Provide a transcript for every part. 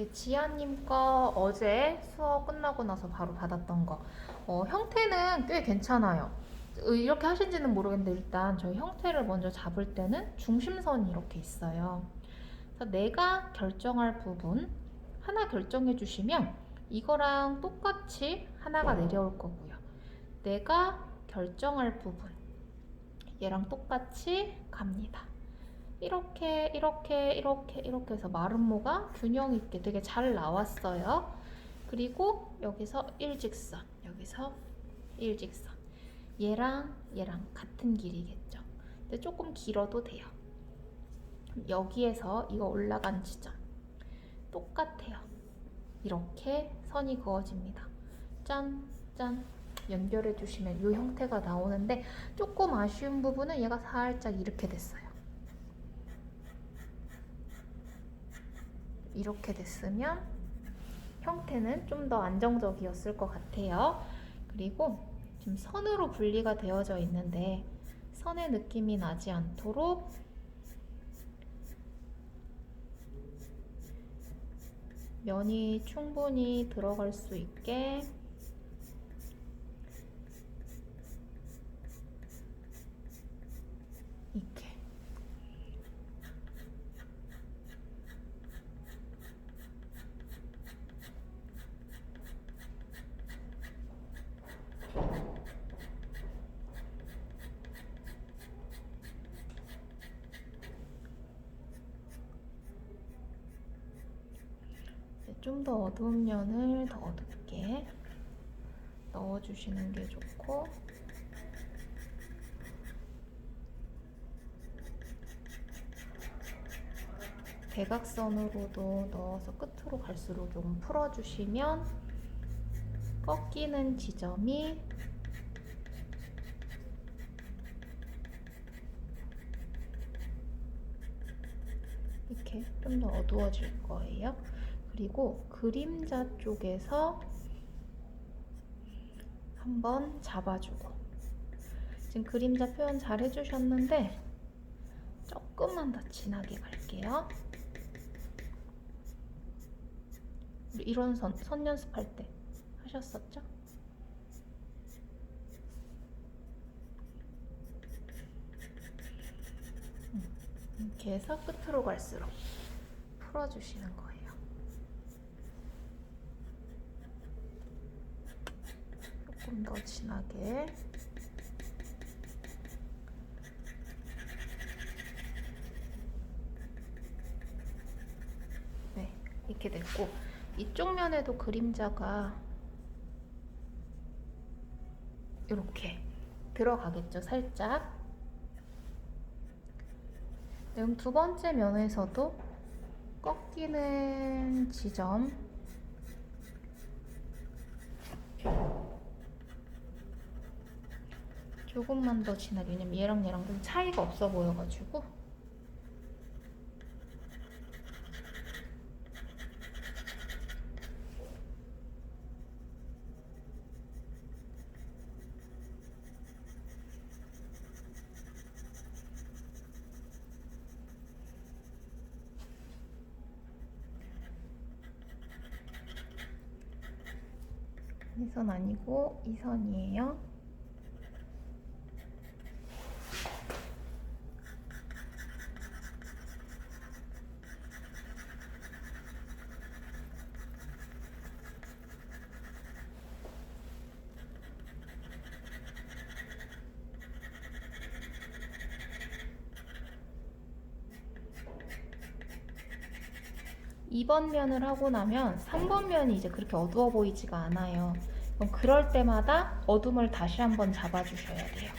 네, 지아님 거 어제 수업 끝나고 나서 바로 받았던 거. 어, 형태는 꽤 괜찮아요. 어, 이렇게 하신지는 모르겠는데 일단 저희 형태를 먼저 잡을 때는 중심선이 이렇게 있어요. 그래서 내가 결정할 부분 하나 결정해 주시면 이거랑 똑같이 하나가 내려올 거고요. 내가 결정할 부분 얘랑 똑같이 갑니다. 이렇게 이렇게 이렇게 이렇게 해서 마름모가 균형 있게 되게 잘 나왔어요. 그리고 여기서 일직선, 여기서 일직선. 얘랑 얘랑 같은 길이겠죠. 근데 조금 길어도 돼요. 여기에서 이거 올라간 지점 똑같아요. 이렇게 선이 그어집니다. 짠, 짠. 연결해 주시면 이 형태가 나오는데 조금 아쉬운 부분은 얘가 살짝 이렇게 됐어요. 이렇게 됐으면 형태는 좀 더 안정적이었을 것 같아요. 그리고 지금 선으로 분리가 되어져 있는데 선의 느낌이 나지 않도록 면이 충분히 들어갈 수 있게 좀 더 어두운 면을 더 어둡게 넣어주시는 게 좋고 대각선으로도 넣어서 끝으로 갈수록 좀 풀어주시면 꺾이는 지점이 이렇게 좀 더 어두워질 거예요. 그리고 그림자 쪽에서 한번 잡아주고 지금 그림자 표현 잘 해주셨는데 조금만 더 진하게 갈게요. 이런 선, 선 연습할 때 하셨었죠? 음, 이렇게 해서 끝으로 갈수록 풀어주시는 거예요. 조금 더 진하게. 네 이렇게 됐고 이쪽 면에도 그림자가 이렇게 들어가겠죠 살짝. 네, 그럼 두 번째 면에서도 꺾이는 지점 조금만 더 진하게 왜냐면 얘랑 얘랑 좀 차이가 없어 보여가지고 이 선 아니고 이 선이에요. 이번 면을 하고 나면 3번 면이 이제 그렇게 어두워 보이지가 않아요. 그럼 그럴 때마다 어둠을 다시 한번 잡아주셔야 돼요.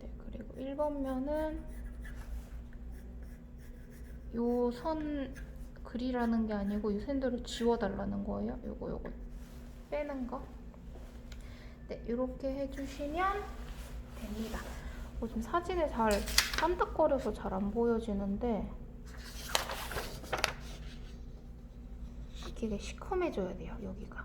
네, 그리고 1번 면은 요 선 그리라는 게 아니고 이 샌들을 지워달라는 거예요. 요거 요거 빼는 거. 네, 이렇게 해주시면 됩니다. 어, 지금 사진에 잘 깜닥거려서 잘 안 보여지는데 이게 시커매져야 돼요, 여기가.